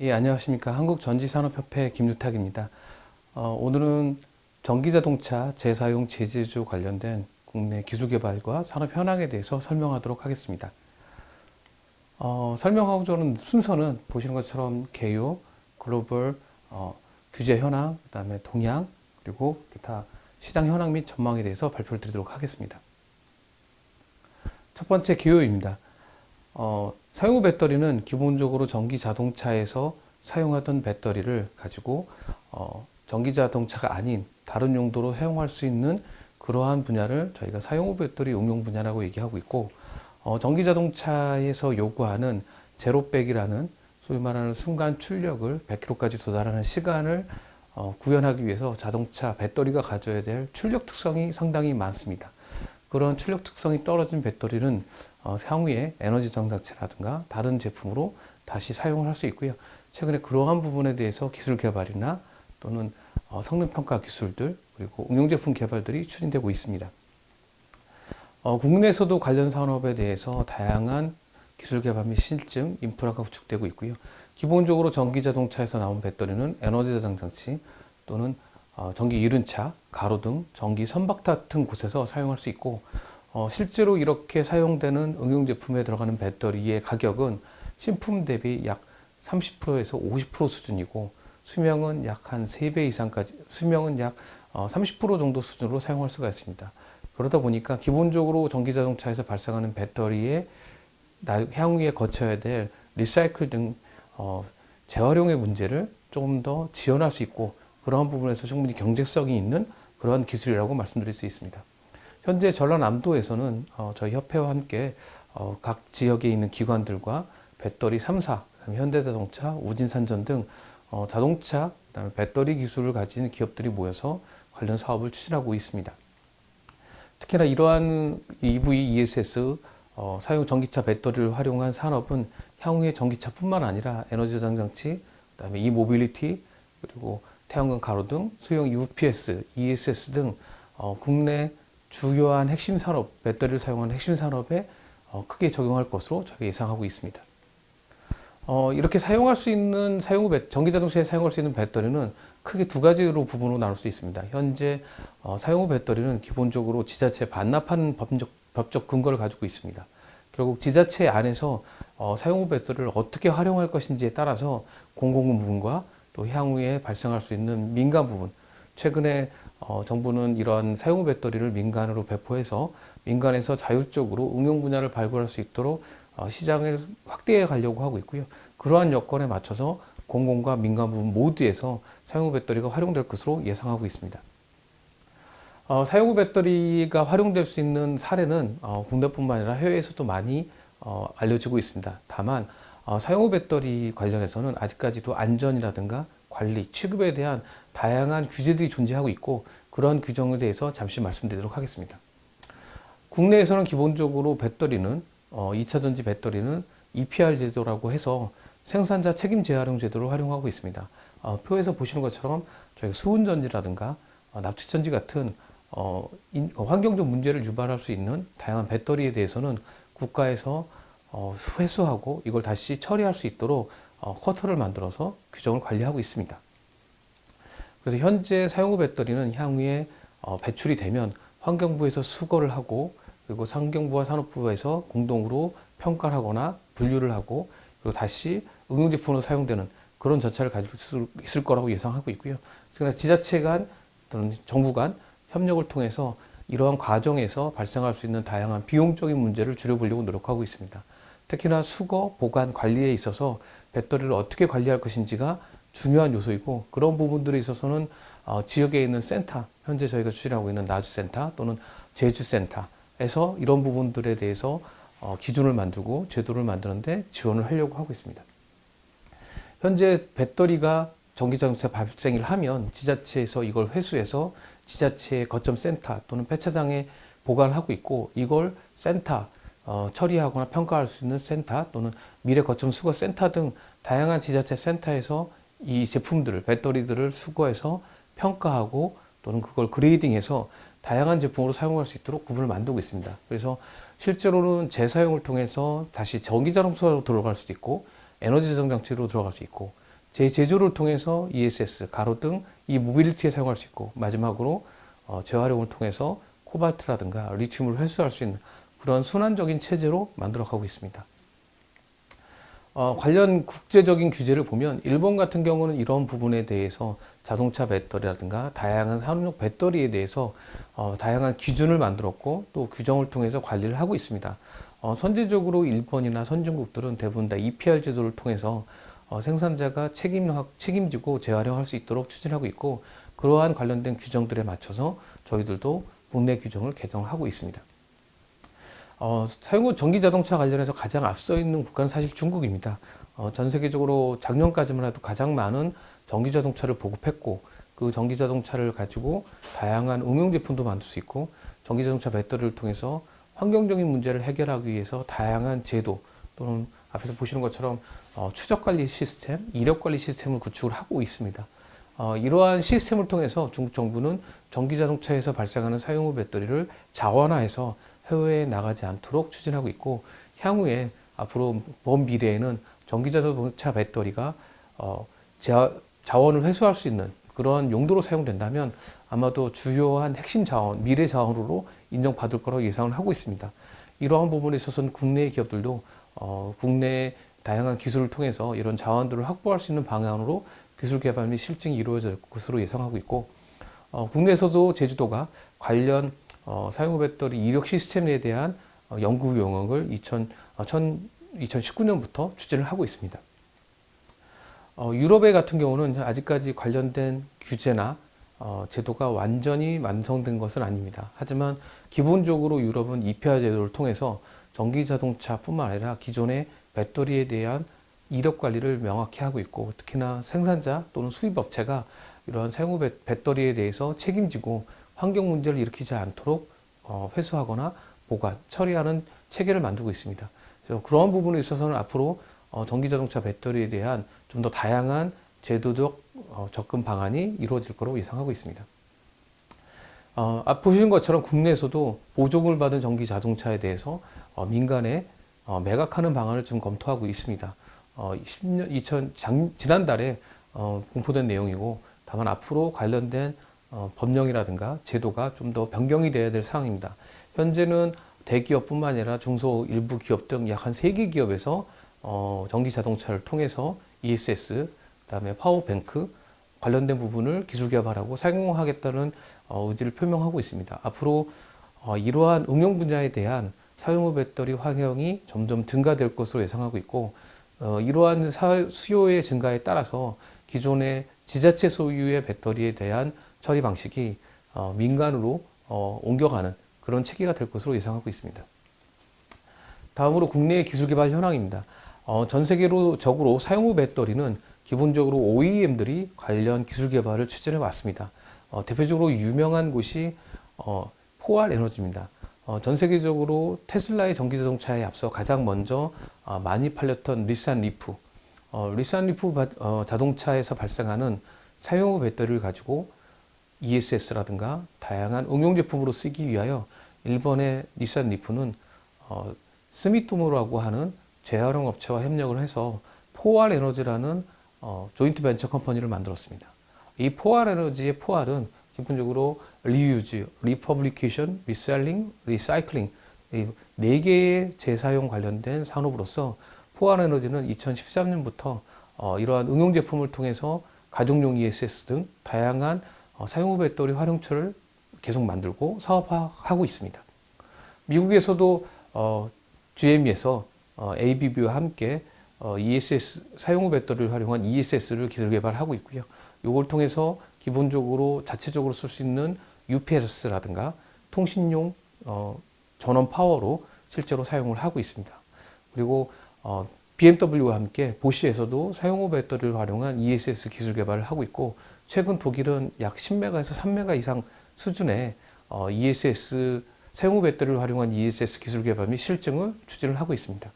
예, 안녕하십니까. 한국전지산업협회 김유탁입니다. 어, 오늘은 전기자동차 재사용 재제조 관련된 국내 기술 개발과 산업 현황에 대해서 설명하도록 하겠습니다. 어, 설명하고 저는 순서는 보시는 것처럼 개요, 글로벌, 어, 규제 현황, 그 다음에 동향, 그리고 기타 시장 현황 및 전망에 대해서 발표를 드리도록 하겠습니다. 첫 번째 개요입니다. 어, 사용 후 배터리는 기본적으로 전기 자동차에서 사용하던 배터리를 가지고 어, 전기 자동차가 아닌 다른 용도로 사용할 수 있는 그러한 분야를 저희가 사용 후 배터리 응용 분야라고 얘기하고 있고 어, 전기 자동차에서 요구하는 제로백이라는 소위 말하는 순간 출력을 100km까지 도달하는 시간을 어, 구현하기 위해서 자동차 배터리가 가져야 될 출력 특성이 상당히 많습니다. 그런 출력 특성이 떨어진 배터리는 어, 향후에 에너지 장착체라든가 다른 제품으로 다시 사용을 할 수 있고요. 최근에 그러한 부분에 대해서 기술 개발이나 또는 어, 성능 평가 기술들 그리고 응용 제품 개발들이 추진되고 있습니다. 어, 국내에서도 관련 산업에 대해서 다양한 기술 개발 및 실증, 인프라가 구축되고 있고요. 기본적으로 전기 자동차에서 나온 배터리는 에너지 저장 장치 또는 어, 전기 이륜차, 가로등, 전기 선박 같은 곳에서 사용할 수 있고 어, 실제로 이렇게 사용되는 응용 제품에 들어가는 배터리의 가격은 신품 대비 약 30%에서 50% 수준이고 수명은 약 한 3배 이상까지 수명은 약 어, 30% 정도 수준으로 사용할 수가 있습니다. 그러다 보니까 기본적으로 전기 자동차에서 발생하는 배터리의 나- 향후에 거쳐야 될 리사이클 등 어, 재활용의 문제를 조금 더 지원할 수 있고 그러한 부분에서 충분히 경제성이 있는 그러한 기술이라고 말씀드릴 수 있습니다. 현재 전라남도에서는 어, 저희 협회와 함께 어, 각 지역에 있는 기관들과 배터리 3사, 그다음에 현대자동차, 우진산전 등 어, 자동차, 그다음에 배터리 기술을 가진 기업들이 모여서 관련 사업을 추진하고 있습니다. 특히나 이러한 EV, ESS 어, 사용 전기차 배터리를 활용한 산업은 향후에 전기차뿐만 아니라 에너지 저장 장치, 그다음에 e-모빌리티 그리고 태양광 가로 등, 소형 UPS, ESS 등 어, 국내 주요한 핵심 산업, 배터리를 사용하는 핵심 산업에 어, 크게 적용할 것으로 저희가 예상하고 있습니다. 어, 이렇게 사용할 수 있는 사용 후 배- 전기 자동차에 사용할 수 있는 배터리는 크게 두 가지로 부분으로 나눌 수 있습니다. 현재 어, 사용 후 배터리는 기본적으로 지자체 반납하는 법적, 법적 근거를 가지고 있습니다. 결국 지자체 안에서 어, 사용 후 배터리를 어떻게 활용할 것인지에 따라서 공공 부분과 또 향후에 발생할 수 있는 민간 부분, 최근에 어, 정부는 이러한 사용 후 배터리를 민간으로 배포해서 민간에서 자율적으로 응용 분야를 발굴할 수 있도록 어, 시장을 확대해 가려고 하고 있고요. 그러한 여건에 맞춰서 공공과 민간 부분 모두에서 사용 후 배터리가 활용될 것으로 예상하고 있습니다. 어, 사용 후 배터리가 활용될 수 있는 사례는 어, 국내뿐만 아니라 해외에서도 많이 어, 알려지고 있습니다. 다만 어, 사용 후 배터리 관련해서는 아직까지도 안전이라든가 관리, 취급에 대한 다양한 규제들이 존재하고 있고 그런 규정에 대해서 잠시 말씀드리도록 하겠습니다. 국내에서는 기본적으로 배터리는 어, 2차 전지 배터리는 EPR 제도라고 해서 생산자 책임 재활용 제도를 활용하고 있습니다. 어, 표에서 보시는 것처럼 저희 수은 전지라든가 어, 납치 전지 같은 어, 인- 어, 환경적 문제를 유발할 수 있는 다양한 배터리에 대해서는 국가에서 어, 회수하고 이걸 다시 처리할 수 있도록 어, 쿼터를 만들어서 규정을 관리하고 있습니다. 그래서 현재 사용 후 배터리는 향후에 어, 배출이 되면 환경부에서 수거를 하고 그리고 환경부와 산업부에서 공동으로 평가를 하거나 분류를 하고 그리고 다시 응용제품으로 사용되는 그런 전차를 가지고 있을- 거라고 예상하고 있고요. 그러나 지자체 간 또는 정부 간 협력을 통해서 이러한 과정에서 발생할 수 있는 다양한 비용적인 문제를 줄여보려고 노력하고 있습니다. 특히나 수거, 보관, 관리에 있어서 배터리를 어떻게 관리할 것인지가 중요한 요소이고 그런 부분들에 있어서는 어, 지역에 있는 센터, 현재 저희가 추진하고 있는 나주센터 또는 제주센터에서 이런 부분들에 대해서 어, 기준을 만들고 제도를 만드는데 지원을 하려고 하고 있습니다. 현재 배터리가 전기자동차 발생을 하면 지자체에서 이걸 회수해서 지자체의 거점 센터 또는 폐차장에 보관을 하고 있고 이걸 센터 어, 처리하거나 평가할 수 있는 센터 또는 미래 거점 수거 센터 등 다양한 지자체 센터에서 이 제품들을 배터리들을 수거해서 평가하고 또는 그걸 그레이딩해서 다양한 제품으로 사용할 수 있도록 구분을 만들고 있습니다. 그래서 실제로는 재사용을 통해서 다시 전기 자동차로 들어갈 수도 있고 에너지 저장 장치로 들어갈 수 있고 재제조를 통해서 ESS, 가로등 이 모빌리티에 사용할 수 있고 마지막으로 어, 재활용을 통해서 코발트라든가 리튬을 회수할 수 있는 그런 순환적인 체제로 만들어가고 있습니다. 어, 관련 국제적인 규제를 보면 일본 같은 경우는 이런 부분에 대해서 자동차 배터리라든가 다양한 산업용 배터리에 대해서 어, 다양한 기준을 만들었고 또 규정을 통해서 관리를 하고 있습니다. 어, 선제적으로 일본이나 선진국들은 대부분 다 EPR 제도를 통해서 어, 생산자가 책임, 책임지고 재활용할 수 있도록 추진하고 있고 그러한 관련된 규정들에 맞춰서 저희들도 국내 규정을 개정하고 있습니다. 어, 사용후 전기 자동차 관련해서 가장 앞서 있는 국가는 사실 중국입니다. 어, 전 세계적으로 작년까지만 해도 가장 많은 전기 자동차를 보급했고 그 전기 자동차를 가지고 다양한 응용 제품도 만들 수 있고 전기 자동차 배터리를 통해서 환경적인 문제를 해결하기 위해서 다양한 제도 또는 앞에서 보시는 것처럼 어, 추적 관리 시스템, 이력 관리 시스템을 구축을 하고 있습니다. 어, 이러한 시스템을 통해서 중국 정부는 전기 자동차에서 발생하는 사용 후 배터리를 자원화해서 해외에 나가지 않도록 추진하고 있고 향후에 앞으로 먼 미래에는 전기 자동차 배터리가 어, 자, 자원을 회수할 수 있는 그런 용도로 사용된다면 아마도 주요한 핵심 자원, 미래 자원으로 인정받을 거라고 예상을 하고 있습니다. 이러한 부분에 있어서는 국내 기업들도 어, 국내 다양한 기술을 통해서 이런 자원들을 확보할 수 있는 방향으로 기술 개발 및 실증이 이루어질 것으로 예상하고 있고 어, 국내에서도 제주도가 관련 어, 사용 배터리 이력 시스템에 대한 어, 연구 용역을 2000, 어, 2019년부터 추진을 하고 있습니다. 어, 유럽의 같은 경우는 아직까지 관련된 규제나 어, 제도가 완전히 완성된 것은 아닙니다. 하지만 기본적으로 유럽은 EPR 제도를 통해서 전기 자동차뿐만 아니라 기존의 배터리에 대한 이력 관리를 명확히 하고 있고 특히나 생산자 또는 수입 업체가 이러한 사용 후 배터리에 대해서 책임지고 환경 문제를 일으키지 않도록 어, 회수하거나 보관, 처리하는 체계를 만들고 있습니다. 그래서 그런 부분에 있어서는 앞으로 어, 전기 자동차 배터리에 대한 좀 더 다양한 제도적 어, 접근 방안이 이루어질 거라고 예상하고 있습니다. 어, 앞 보시는 것처럼 국내에서도 보조금을 받은 전기 자동차에 대해서 어, 민간에 어, 매각하는 방안을 지금 검토하고 있습니다. 어, 10년, 2000, 장, 지난달에 어, 공포된 내용이고 다만 앞으로 관련된 어, 법령이라든가 제도가 좀 더 변경이 돼야 될 상황입니다. 현재는 대기업뿐만 아니라 중소 일부 기업 등 약 한 세 개 기업에서 어, 전기 자동차를 통해서 ESS, 그다음에 파워뱅크 관련된 부분을 기술 개발하고 사용하겠다는 어, 의지를 표명하고 있습니다. 앞으로 어, 이러한 응용 분야에 대한 사용 후 배터리 환경이 점점 증가될 것으로 예상하고 있고 어, 이러한 사, 수요의 증가에 따라서 기존의 지자체 소유의 배터리에 대한 처리 방식이 어, 민간으로 어, 옮겨가는 그런 체계가 될 것으로 예상하고 있습니다. 다음으로 국내 기술 개발 현황입니다. 어, 전 세계적으로 사용 후 배터리는 기본적으로 OEM들이 관련 기술 개발을 추진해 왔습니다. 어, 대표적으로 유명한 곳이 어, 포알 에너지입니다. 어, 전 세계적으로 테슬라의 전기 자동차에 앞서 가장 먼저 어, 많이 팔렸던 리산 리프, 어, 리산 리프 바, 어, 자동차에서 발생하는 사용 후 배터리를 가지고 ESS라든가 다양한 응용 제품으로 쓰기 위하여 일본의 리산 리프는 어, 스미토모라고 하는 재활용 업체와 협력을 해서 포알 에너지라는 어, 조인트 벤처 컴퍼니를 만들었습니다. 이 포알 에너지의 포알은 기본적으로 리유즈, 리퍼블리케이션, 리셀링, 리사이클링 네 개의 재사용 관련된 산업으로서 포알 에너지는 2013년부터 어, 이러한 응용 제품을 통해서 가정용 ESS 등 다양한 어, 사용 후 배터리 활용처를 계속 만들고 사업화하고 있습니다. 미국에서도 어, GM에서 어, ABB와 함께 어, ESS 사용 후 배터리를 활용한 ESS를 기술 개발하고 있고요. 이걸 통해서 기본적으로 자체적으로 쓸 수 있는 UPS라든가 통신용 어, 전원 파워로 실제로 사용을 하고 있습니다. 그리고 어, BMW와 함께 보시에서도 사용 후 배터리를 활용한 ESS 기술 개발을 하고 있고 최근 독일은 약 10메가에서 3메가 이상 수준의 어, ESS 사용 후 배터리를 활용한 ESS 기술 개발 및 실증을 추진을 하고 있습니다.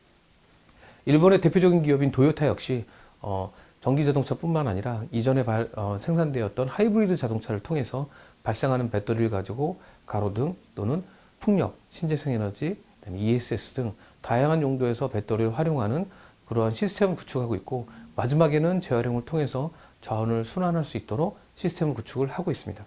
일본의 대표적인 기업인 도요타 역시 어, 전기 자동차뿐만 아니라 이전에 발, 어, 생산되었던 하이브리드 자동차를 통해서 발생하는 배터리를 가지고 가로등 또는 풍력, 신재생 에너지, ESS 등 다양한 용도에서 배터리를 활용하는 그러한 시스템을 구축하고 있고 마지막에는 재활용을 통해서 자원을 순환할 수 있도록 시스템을 구축을 하고 있습니다.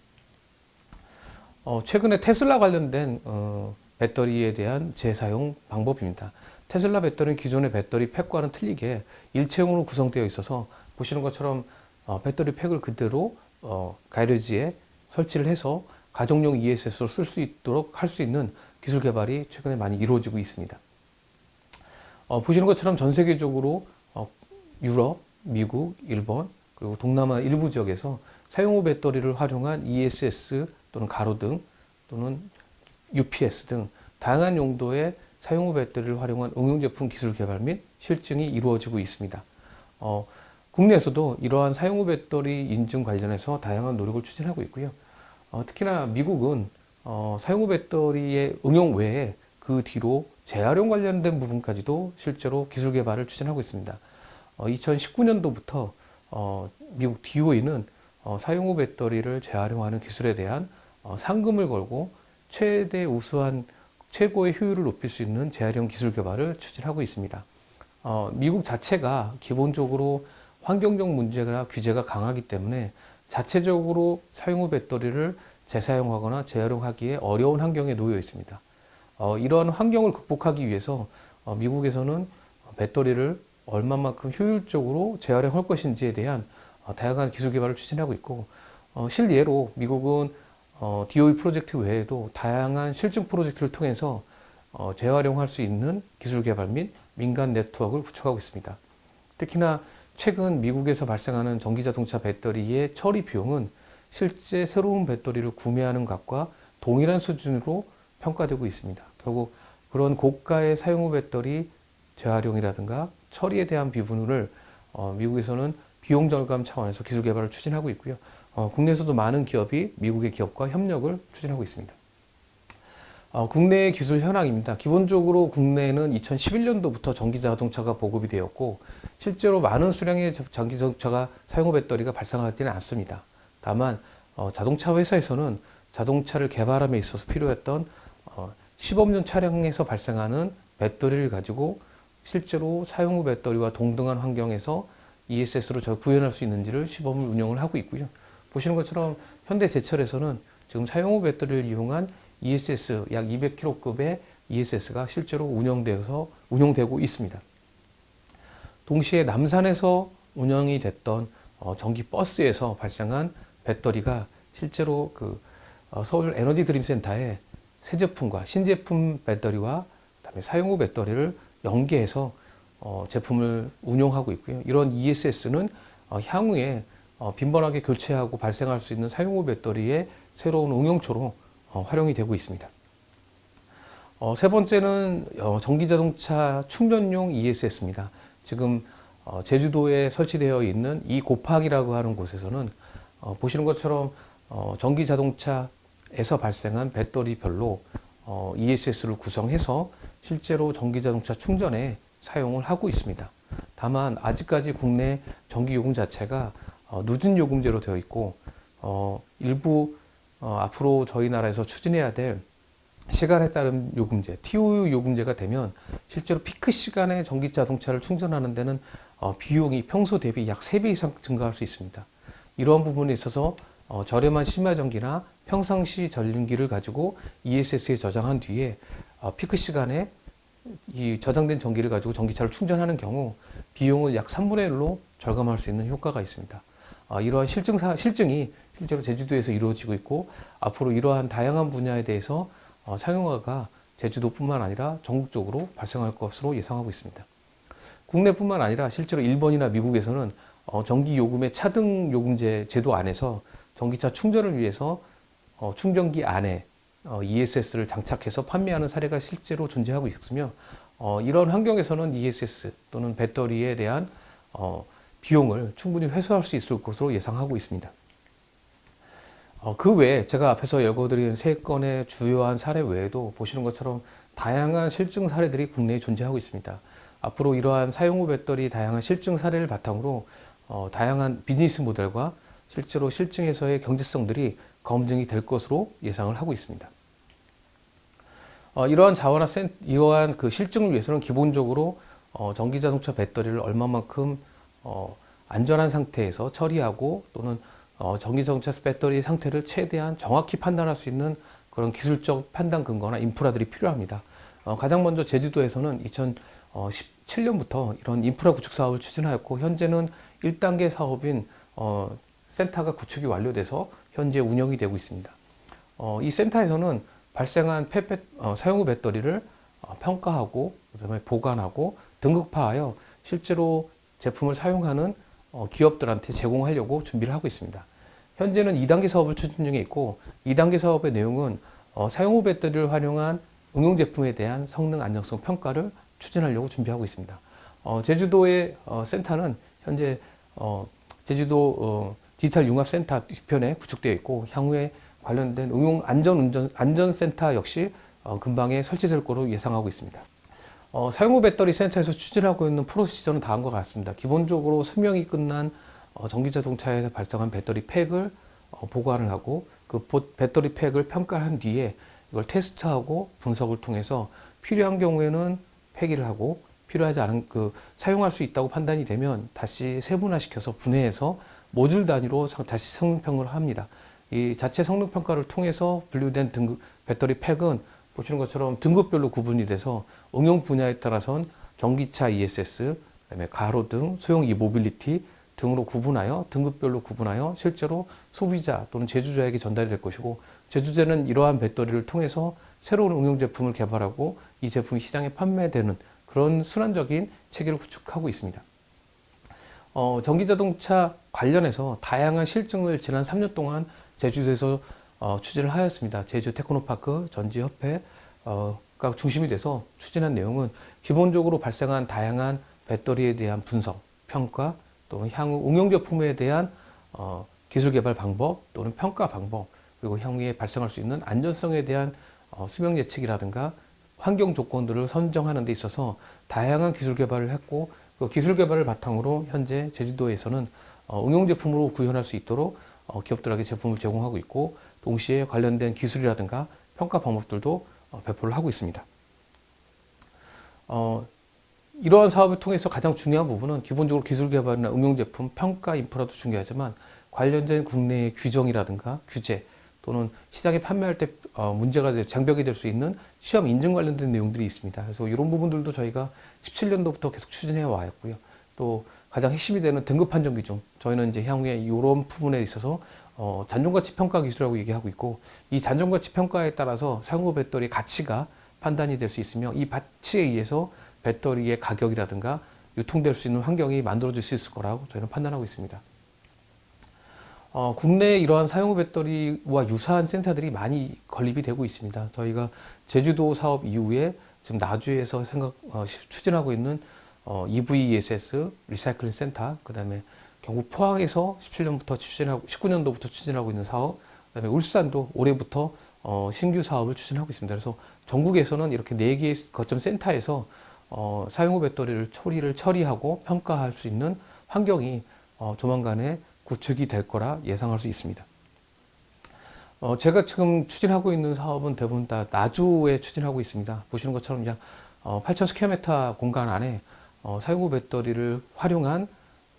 어, 최근에 테슬라 관련된 어, 배터리에 대한 재사용 방법입니다. 테슬라 배터리는 기존의 배터리 팩과는 틀리게 일체형으로 구성되어 있어서 보시는 것처럼 어, 배터리 팩을 그대로 어, 가이러지에 설치를 해서 가정용 ESS로 쓸 수 있도록 할 수 있는 기술 개발이 최근에 많이 이루어지고 있습니다. 어, 보시는 것처럼 전 세계적으로 어, 유럽, 미국, 일본 그리고 동남아 일부 지역에서 사용 후 배터리를 활용한 ESS 또는 가로등 또는 UPS 등 다양한 용도의 사용 후 배터리를 활용한 응용 제품 기술 개발 및 실증이 이루어지고 있습니다. 어, 국내에서도 이러한 사용 후 배터리 인증 관련해서 다양한 노력을 추진하고 있고요. 어, 특히나 미국은 어, 사용 후 배터리의 응용 외에 그 뒤로 재활용 관련된 부분까지도 실제로 기술 개발을 추진하고 있습니다. 어, 2019년도부터 어, 미국 DOE는 어, 사용 후 배터리를 재활용하는 기술에 대한 어, 상금을 걸고 최대 우수한 최고의 효율을 높일 수 있는 재활용 기술 개발을 추진하고 있습니다. 어, 미국 자체가 기본적으로 환경적 문제나 규제가 강하기 때문에 자체적으로 사용 후 배터리를 재사용하거나 재활용하기에 어려운 환경에 놓여 있습니다. 어, 이러한 환경을 극복하기 위해서 어, 미국에서는 배터리를 얼마만큼 효율적으로 재활용할 것인지에 대한 어, 다양한 기술 개발을 추진하고 있고 어, 실예로 미국은 어, DOE 프로젝트 외에도 다양한 실증 프로젝트를 통해서 어, 재활용할 수 있는 기술 개발 및 민간 네트워크를 구축하고 있습니다. 특히나 최근 미국에서 발생하는 전기 자동차 배터리의 처리 비용은 실제 새로운 배터리를 구매하는 값과 동일한 수준으로 평가되고 있습니다. 결국 그런 고가의 사용 후 배터리 재활용이라든가 처리에 대한 부분을 어, 미국에서는 비용 절감 차원에서 기술 개발을 추진하고 있고요. 어, 국내에서도 많은 기업이 미국의 기업과 협력을 추진하고 있습니다. 어, 국내의 기술 현황입니다. 기본적으로 국내에는 2011년도부터 전기 자동차가 보급이 되었고 실제로 많은 수량의 전기 자동차가 사용 후 배터리가 발생하지는 않습니다. 다만 어, 자동차 회사에서는 자동차를 개발함에 있어서 필요했던 어, 시범용 차량에서 발생하는 배터리를 가지고 실제로 사용 후 배터리와 동등한 환경에서 ESS로 저 구현할 수 있는지를 시범을 운영을 하고 있고요. 보시는 것처럼 현대 제철에서는 지금 사용 후 배터리를 이용한 ESS 약 200kg급의 ESS가 실제로 운영되어서 운영되고 있습니다. 동시에 남산에서 운영이 됐던 어, 전기 버스에서 발생한 배터리가 실제로 그 어, 서울 에너지 드림 센터에 새 제품과 신제품 배터리와 그다음에 사용 후 배터리를 연계해서 어, 제품을 운용하고 있고요. 이런 ESS는 어, 향후에 어, 빈번하게 교체하고 발생할 수 있는 사용 후 배터리의 새로운 응용초로 어, 활용이 되고 있습니다. 어, 세 번째는 어, 전기 자동차 충전용 ESS입니다. 지금 어, 제주도에 설치되어 있는 이 고팍이라고 하는 곳에서는 어, 보시는 것처럼 어, 전기 자동차에서 발생한 배터리별로 어, ESS를 구성해서 실제로 전기 자동차 충전에 사용을 하고 있습니다. 다만 아직까지 국내 전기 요금 자체가 어, 늦은 요금제로 되어 있고 어, 일부 어, 앞으로 저희 나라에서 추진해야 될 시간에 따른 요금제, TOU 요금제가 되면 실제로 피크 시간에 전기 자동차를 충전하는 데는 어, 비용이 평소 대비 약 3배 이상 증가할 수 있습니다. 이러한 부분에 있어서 어, 저렴한 심야 전기나 평상시 전기를 가지고 ESS에 저장한 뒤에 어, 피크 시간에 이 저장된 전기를 가지고 전기차를 충전하는 경우 비용을 약 3분의 1로 절감할 수 있는 효과가 있습니다. 어, 이러한 실증사, 실증이 실제로 제주도에서 이루어지고 있고 앞으로 이러한 다양한 분야에 대해서 어, 상용화가 제주도뿐만 아니라 전국적으로 발생할 것으로 예상하고 있습니다. 국내뿐만 아니라 실제로 일본이나 미국에서는 어, 전기 요금의 차등 요금제 제도 안에서 전기차 충전을 위해서 어, 충전기 안에 어, ESS를 장착해서 판매하는 사례가 실제로 존재하고 있으며 어, 이런 환경에서는 ESS 또는 배터리에 대한 어, 비용을 충분히 회수할 수 있을 것으로 예상하고 있습니다. 어, 그 외에 제가 앞에서 열거드린 세 건의 주요한 사례 외에도 보시는 것처럼 다양한 실증 사례들이 국내에 존재하고 있습니다. 앞으로 이러한 사용 후 배터리 다양한 실증 사례를 바탕으로 어, 다양한 비즈니스 모델과 실제로 실증에서의 경제성들이 검증이 될 것으로 예상을 하고 있습니다. 어, 이러한 자원화 센, 이러한 그 실증을 위해서는 기본적으로 어, 전기 자동차 배터리를 얼마만큼 어, 안전한 상태에서 처리하고 또는 어, 전기 자동차 배터리 상태를 최대한 정확히 판단할 수 있는 그런 기술적 판단 근거나 인프라들이 필요합니다. 어, 가장 먼저 제주도에서는 2017년부터 이런 인프라 구축 사업을 추진하였고 현재는 1단계 사업인 어, 센터가 구축이 완료돼서 현재 운영이 되고 있습니다. 어, 이 센터에서는 발생한 폐, 어, 사용 후 배터리를 어, 평가하고 그다음에 보관하고 등급화하여 실제로 제품을 사용하는 어, 기업들한테 제공하려고 준비를 하고 있습니다. 현재는 2단계 사업을 추진 중에 있고 2단계 사업의 내용은 어, 사용 후 배터리를 활용한 응용 제품에 대한 성능 안정성 평가를 추진하려고 준비하고 있습니다. 어, 제주도의 어, 센터는 현재 어, 제주도 어, 디지털 융합 센터 뒤편에 구축되어 있고 향후에 관련된 응용 안전 운전 안전 센터 역시 어, 근방에 설치될 거로 예상하고 있습니다. 어, 사용 후 배터리 센터에서 추진하고 있는 프로시저는 다음과 같습니다. 기본적으로 수명이 끝난 어, 전기 자동차에서 발생한 배터리 팩을 어, 보관을 하고 그 보- 배터리 팩을 평가한 뒤에 이걸 테스트하고 분석을 통해서 필요한 경우에는 폐기를 하고 필요하지 않은 그 사용할 수 있다고 판단이 되면 다시 세분화시켜서 분해해서 모듈 단위로 성- 다시 성능 평가를 합니다. 이 자체 성능 평가를 통해서 분류된 등급 배터리 팩은 보시는 것처럼 등급별로 구분이 돼서 응용 분야에 따라선 전기차 ESS, 그다음에 가로등, 소형 이모빌리티 등으로 구분하여 등급별로 구분하여 실제로 소비자 또는 제조자에게 전달이 될 것이고 제조자는 이러한 배터리를 통해서 새로운 응용 제품을 개발하고 이 제품이 시장에 판매되는 그런 순환적인 체계를 구축하고 있습니다. 어, 전기자동차 관련해서 다양한 실증을 지난 3년 동안 제주도에서 어, 추진을 하였습니다. 제주 테크노파크 전지협회 어, 가 중심이 돼서 추진한 내용은 기본적으로 발생한 다양한 배터리에 대한 분석, 평가 또는 향후 응용 제품에 대한 어, 기술 개발 방법 또는 평가 방법 그리고 향후에 발생할 수 있는 안전성에 대한 어, 수명 예측이라든가 환경 조건들을 선정하는 데 있어서 다양한 기술 개발을 했고 그 기술 개발을 바탕으로 현재 제주도에서는 어, 응용 제품으로 구현할 수 있도록 어, 기업들에게 제품을 제공하고 있고 동시에 관련된 기술이라든가 평가 방법들도 어, 배포를 하고 있습니다. 어, 이러한 사업을 통해서 가장 중요한 부분은 기본적으로 기술 개발이나 응용 제품 평가 인프라도 중요하지만 관련된 국내의 규정이라든가 규제 또는 시장에 판매할 때 어, 문제가 될 장벽이 될 수 있는 시험 인증 관련된 내용들이 있습니다. 그래서 이런 부분들도 저희가 17년도부터 계속 추진해 왔고요. 또 가장 핵심이 되는 등급 판정 기준 저희는 이제 향후에 이런 부분에 있어서 어, 잔존가치 평가 기술이라고 얘기하고 있고 이 잔존가치 평가에 따라서 후 배터리 가치가 판단이 될 수 있으며 이 가치에 의해서 배터리의 가격이라든가 유통될 수 있는 환경이 만들어질 수 있을 거라고 저희는 판단하고 있습니다. 어, 국내에 이러한 사용 후 배터리와 유사한 센서들이 많이 건립이 되고 있습니다. 저희가 제주도 사업 이후에 지금 나주에서 생각 어, 시- 추진하고 있는 어, EVESS 리사이클링 센터, 그다음에 경북 포항에서 17년부터 추진하고 19년도부터 추진하고 있는 사업, 그다음에 울산도 올해부터 어, 신규 사업을 추진하고 있습니다. 그래서 전국에서는 이렇게 네 개의 거점 센터에서 어, 사용 후 배터리를 처리를 처리하고 평가할 수 있는 환경이 어, 조만간에 구축이 될 거라 예상할 수 있습니다. 어, 제가 지금 추진하고 있는 사업은 대부분 다 나주에 추진하고 있습니다. 보시는 것처럼 어, 8,000스퀘어미터 공간 안에 어, 사용 후 배터리를 활용한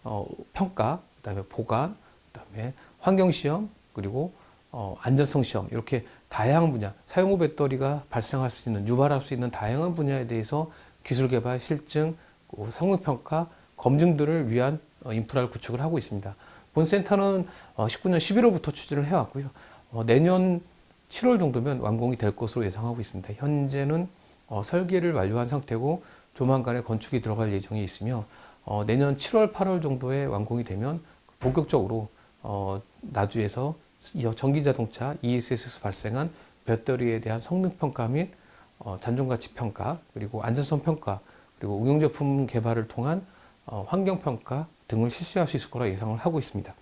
어, 평가, 그다음에 보관, 그다음에 환경 시험, 그리고 어, 안전성 시험 이렇게 다양한 분야, 사용 후 배터리가 발생할 수 있는 유발할 수 있는 다양한 분야에 대해서 기술 개발, 실증, 그 성능 평가, 검증들을 위한 어, 인프라를 구축을 하고 있습니다. 본 센터는 어, 19년 11월부터 추진을 해왔고요. 어, 내년 7월 정도면 완공이 될 것으로 예상하고 있습니다. 현재는 어, 설계를 완료한 상태고 조만간에 건축이 들어갈 예정이 있으며 어, 내년 7월, 8월 정도에 완공이 되면 본격적으로 어, 나주에서 이 전기 자동차 ESS에서 발생한 배터리에 대한 성능 평가 및 어, 잔존가치 평가 그리고 안전성 평가 그리고 응용 제품 개발을 통한 어, 환경 평가 등을 실시할 수 있을 거라 예상을 하고 있습니다.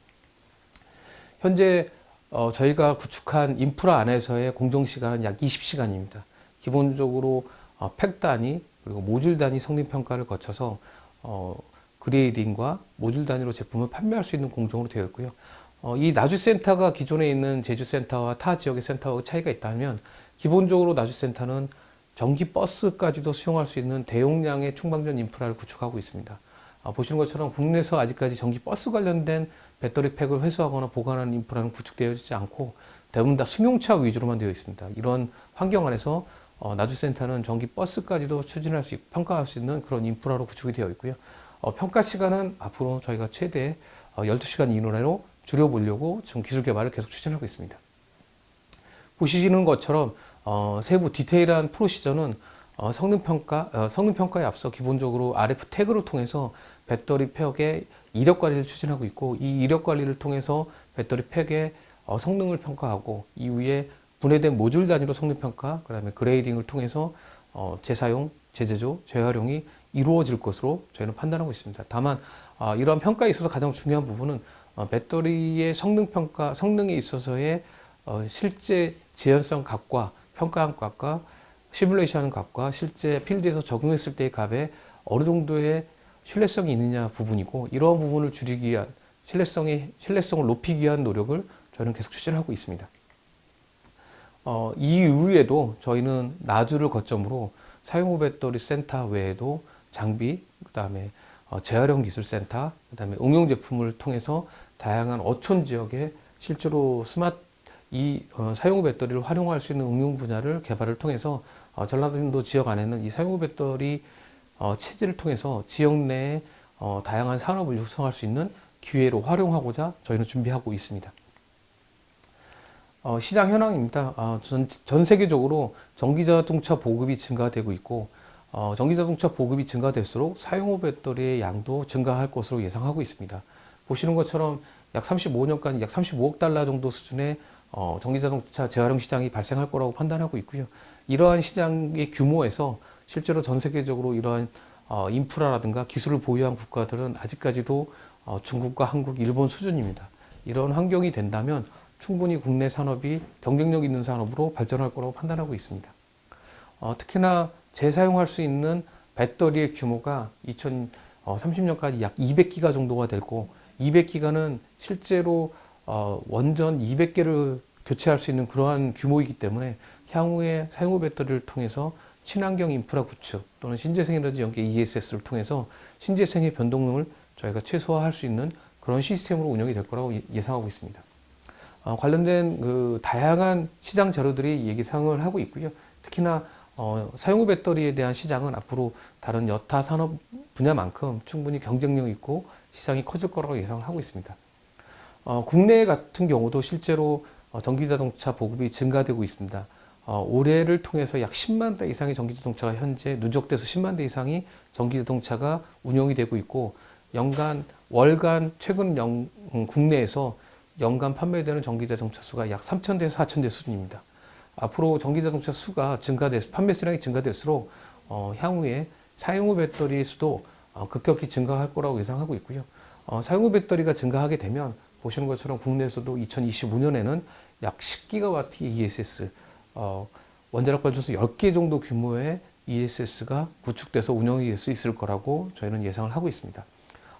현재 어, 저희가 구축한 인프라 안에서의 공정 시간은 약 20시간입니다. 기본적으로 어, 팩 단위 그리고 모듈 단위 성능 평가를 거쳐서 어, 그레이딩과 모듈 단위로 제품을 판매할 수 있는 공정으로 되어 있고요. 어, 이 나주 센터가 기존에 있는 제주 센터와 타 지역의 센터와 차이가 있다면 기본적으로 나주 센터는 전기 버스까지도 수용할 수 있는 대용량의 충방전 인프라를 구축하고 있습니다. 어, 보시는 것처럼 국내에서 아직까지 전기 버스 관련된 배터리 팩을 회수하거나 보관하는 인프라는 구축되어지지 않고 대부분 다 승용차 위주로만 되어 있습니다. 이런 환경 안에서 어, 나주센터는 전기 버스까지도 추진할 수 있고 평가할 수 있는 그런 인프라로 구축이 되어 있고요. 어, 평가 시간은 앞으로 저희가 최대 어, 12시간 이내로 줄여보려고 지금 기술 개발을 계속 추진하고 있습니다. 보시는 것처럼 어, 세부 디테일한 프로시저는 어, 성능 평가 어, 성능 평가에 앞서 기본적으로 RF 태그를 통해서 배터리 팩의 이력 관리를 추진하고 있고 이 이력 관리를 통해서 배터리 팩의 어, 성능을 평가하고 이후에 분해된 모듈 단위로 성능 평가, 그다음에 그레이딩을 통해서 어, 재사용, 재제조, 재활용이 이루어질 것으로 저희는 판단하고 있습니다. 다만 어, 이러한 평가에 있어서 가장 중요한 부분은 어, 배터리의 성능 평가, 성능에 있어서의 어, 실제 재현성 값과 평가한 값과 시뮬레이션하는 값과 실제 필드에서 적용했을 때의 값에 어느 정도의 신뢰성이 있느냐 부분이고 이러한 부분을 줄이기 위한 신뢰성의 신뢰성을 높이기 위한 노력을 저희는 계속 추진하고 있습니다. 어, 이후에도 저희는 나주를 거점으로 사용후 배터리 센터 외에도 장비, 그 다음에 어, 재활용 기술 센터, 그 다음에 응용 제품을 통해서 다양한 어촌 지역에 실제로 스마트 이 어, 사용후 배터리를 활용할 수 있는 응용 분야를 개발을 통해서 어, 전라도 지역 안에는 이 사용후 배터리 어, 체제를 통해서 지역 내에 어, 다양한 산업을 육성할 수 있는 기회로 활용하고자 저희는 준비하고 있습니다. 어, 시장 현황입니다. 아, 전, 전 세계적으로 전기자동차 보급이 증가되고 있고 어, 전기자동차 보급이 증가될수록 사용후 배터리의 양도 증가할 것으로 예상하고 있습니다. 보시는 것처럼 약 35년간 약 35억 달러 정도 수준의 어, 전기자동차 재활용 시장이 발생할 거라고 판단하고 있고요. 이러한 시장의 규모에서 실제로 전 세계적으로 이러한 어, 인프라라든가 기술을 보유한 국가들은 아직까지도 어, 중국과 한국, 일본 수준입니다. 이런 환경이 된다면 충분히 국내 산업이 경쟁력 있는 산업으로 발전할 거라고 판단하고 있습니다. 어, 특히나 재사용할 수 있는 배터리의 규모가 2030년까지 약 200기가 정도가 될 거, 200기가는 실제로 어, 원전 200개를 교체할 수 있는 그러한 규모이기 때문에 향후에 사용후 배터리를 통해서 친환경 인프라 구축 또는 신재생 에너지 연계 ESS를 통해서 신재생의 변동률을 저희가 최소화할 수 있는 그런 시스템으로 운영이 될 거라고 예- 예상하고 있습니다. 어, 관련된 그 다양한 시장 자료들이 예상을 하고 있고요. 특히나 어, 사용후 배터리에 대한 시장은 앞으로 다른 여타 산업 분야만큼 충분히 경쟁력 있고 시장이 커질 거라고 예상을 하고 있습니다. 어, 국내 같은 경우도 실제로 어, 전기자동차 보급이 증가되고 있습니다. 어, 올해를 통해서 약 10만 대 이상의 전기자동차가 현재 누적돼서 10만 대 이상이 전기자동차가 운영이 되고 있고 연간 월간 최근 영, 음, 국내에서 연간 판매되는 전기자동차 수가 약 3,000대에서 4,000대 수준입니다. 앞으로 전기자동차 수가 증가돼 판매 수량이 증가될수록 어, 향후에 사용후 배터리 수도 어, 급격히 증가할 거라고 예상하고 있고요. 어, 사용후 배터리가 증가하게 되면 보시는 것처럼 국내에서도 2025년에는 약 10기가와트 ESS 어, 원자력 발전소 10개 정도 규모의 ESS가 구축돼서 운영이 될수 있을 거라고 저희는 예상을 하고 있습니다.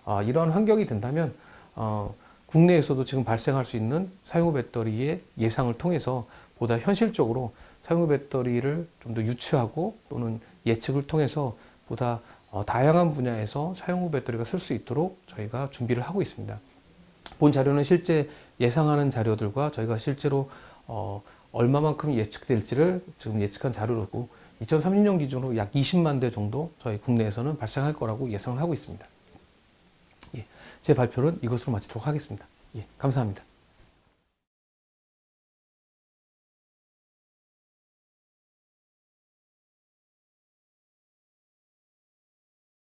아, 이러한 환경이 된다면 어, 국내에서도 지금 발생할 수 있는 사용후 배터리의 예상을 통해서 보다 현실적으로 사용후 배터리를 좀 더 유추하고 또는 예측을 통해서 보다 어, 다양한 분야에서 사용후 배터리가 쓸 수 있도록 저희가 준비를 하고 있습니다. 본 자료는 실제 예상하는 자료들과 저희가 실제로 어, 얼마만큼 예측될지를 지금 예측한 자료로고 2030년 기준으로 약 20만 대 정도 저희 국내에서는 발생할 거라고 예상을 하고 있습니다. 예, 제 발표는 이것으로 마치도록 하겠습니다. 예, 감사합니다.